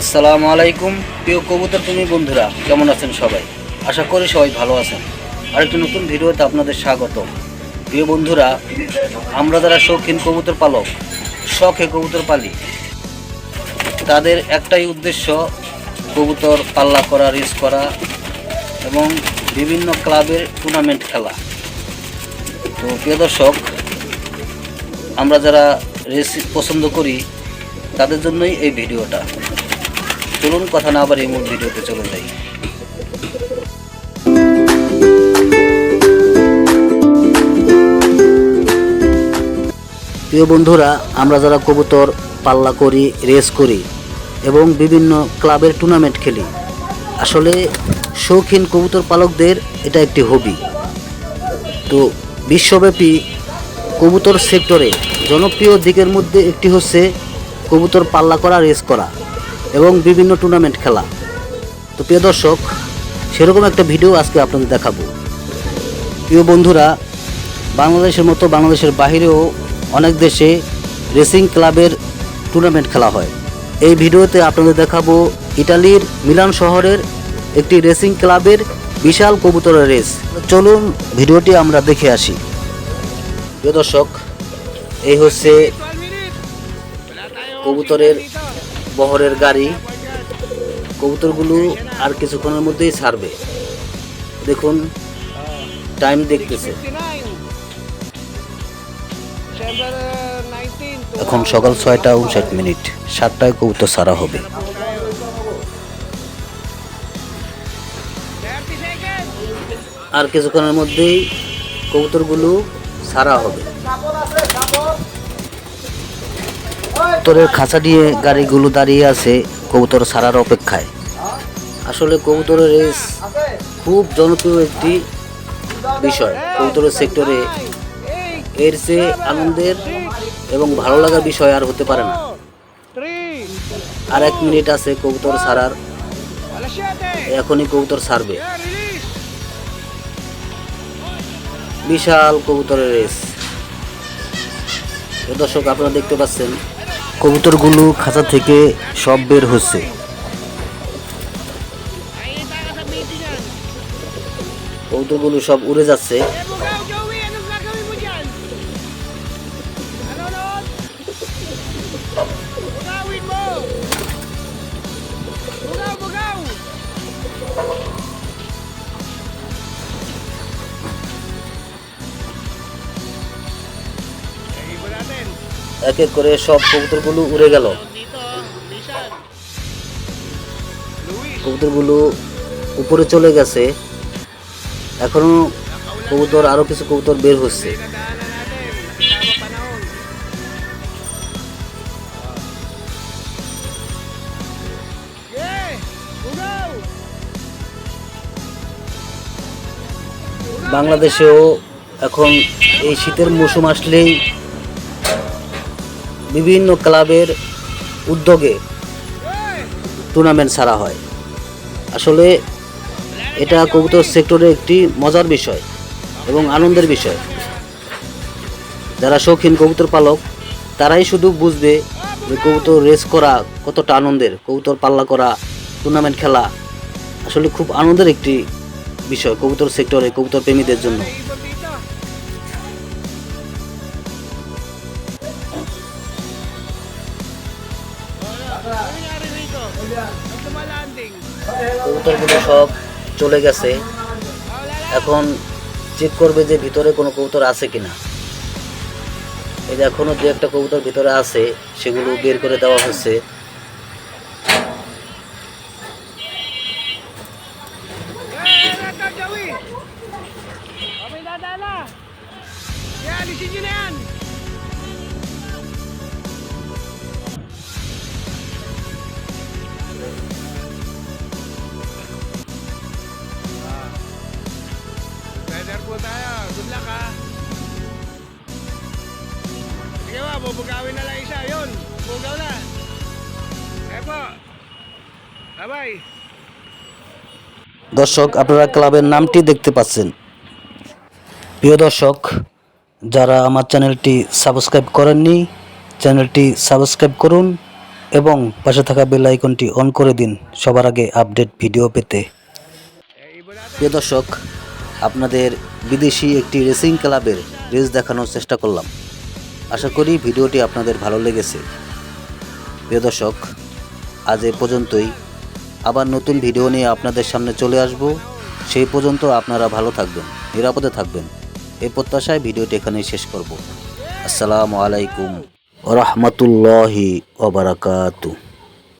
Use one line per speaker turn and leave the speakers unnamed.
আসসালামু আলাইকুম, প্রিয় কবুতর তুমি বন্ধুরা, কেমন আছেন সবাই? আশা করি সবাই ভালো আছেন। আরেকটি নতুন ভিডিওতে আপনাদের স্বাগত প্রিয় বন্ধুরা, আমরা যারা শৌখিন কবুতর পালক, শখে কবুতর পালি, তাদের একটাই উদ্দেশ্য কবুতর পাল্লা করা, রেস করা এবং বিভিন্ন ক্লাবের টুর্নামেন্ট খেলা। তো প্রিয় দর্শক, আমরা যারা রেস পছন্দ করি, তাদের জন্যই এই ভিডিওটা। চলুন, কথা না আবার এই মূল ভিডিওতে চলে যাই। প্রিয় বন্ধুরা, আমরা যারা কবুতর, পাল্লা করি, রেস করি এবং বিভিন্ন ক্লাবের টুর্নামেন্ট খেলি, আসলে শৌখিন কবুতর পালকদের এটা একটি হবি তো বিশ্বব্যাপী কবুতর সেক্টরে জনপ্রিয় দিকের মধ্যে একটি হচ্ছে কবুতর পাল্লা করা, রেস করা। এবং বিভিন্ন টুর্নামেন্ট খেলা। তো প্রিয় দর্শক, সেরকম একটা ভিডিও আজকে আপনাদের দেখাবো। প্রিয় বন্ধুরা, বাংলাদেশের মতো বাংলাদেশের বাইরেও অনেক দেশে রেসিং ক্লাবের টুর্নামেন্ট খেলা হয়। এই ভিডিওতে আপনাদের দেখাবো ইটালির মিলান শহরের একটি রেসিং ক্লাবের বিশাল কবুতরের রেস চলুন ভিডিওটি আমরা দেখে আসি। প্রিয় দর্শক, এই হচ্ছে কবুতরের বহরের গাড়ি কবুতরগুলো আর কিছুক্ষণের মধ্যেই ছাড়বে। দেখুন টাইম দেখতেছে। এখন সকাল ছয়টা উনষাট মিনিট সাতটায় কবুতর ছাড়া হবে। আর কিছুক্ষণের মধ্যেই কবুতরগুলো ছাড়া হবে। কবুতরের খাঁচা দিয়ে গাড়িগুলো দাঁড়িয়ে আছে কবুতর ছাড়ার অপেক্ষায়। আসলে কবুতরের রেস খুব জনপ্রিয় একটি বিষয়। কবুতরের সেক্টরে এর চেয়ে আনন্দের এবং ভালো লাগার বিষয় আর হতে পারে না। আর এক মিনিট আছে কবুতর ছাড়ার। এখনই কবুতর ছাড়বে। বিশাল কবুতরের রেস দর্শক, আপনারা দেখতে পাচ্ছেন কবুতরগুলো খাঁচা থেকে সব বের হচ্ছে। কবুতরগুলো সব উড়ে যাচ্ছে। এক এক করে সব কবুতরগুলো উড়ে গেল. কবুতরগুলো উপরে চলে গেছে এখনও কবুতর আরও কিছু কবুতর বের হচ্ছে! বাংলাদেশেও এখন এই শীতের মৌসুম আসলেই বিভিন্ন ক্লাবের উদ্যোগে টুর্নামেন্ট ছাড়া হয়। আসলে এটা কবুতর সেক্টরে একটি মজার বিষয় এবং আনন্দের বিষয়। যারা শৌখিন কবুতর পালক, তারাই শুধু বুঝবে যে কবুতর রেস করা কতটা আনন্দের, কবুতর পাল্লা করা টুর্নামেন্ট খেলা আসলে খুব আনন্দের একটি বিষয় কবুতর সেক্টরে কবুতর প্রেমীদের জন্য। কবুতরগুলো সব চলে গেছে. এখন চেক করবে যে ভিতরে কোনো কবুতর আছে কিনা এই যে এখনও দু একটা কবুতর ভিতরে আছে, সেগুলো বের করে দেওয়া হচ্ছে
dadala. Bubugawin na lang isa. Yun, bugaw na. Eh po. Bye-bye.
দর্শক আপনারা ক্লাবের নামটি দেখতে পাচ্ছেন প্রিয় দর্শক যারা আমার চ্যানেলটি সাবস্ক্রাইব করেননি চ্যানেলটি সাবস্ক্রাইব করুন এবং পাশে থাকা বেল আইকনটি অন করে দিন সবার আগে আপডেট ভিডিও পেতে প্রিয় দর্শক আপনাদের বিদেশি একটি রেসিং ক্লাবের রেস দেখানোর চেষ্টা করলাম আশা করি ভিডিওটি আপনাদের ভালো লেগেছে। প্রিয় দর্শক, আজ এ পর্যন্তই। আবার নতুন ভিডিও নিয়ে আপনাদের সামনে চলে আসব। সেই পর্যন্ত আপনারা ভালো থাকবেন, নিরাপদে থাকবেন। এই প্রত্যাশায় ভিডিওটি এখানেই শেষ করব। আসসালামু আলাইকুম রহমতুল্লাহি ওবরাকাতু।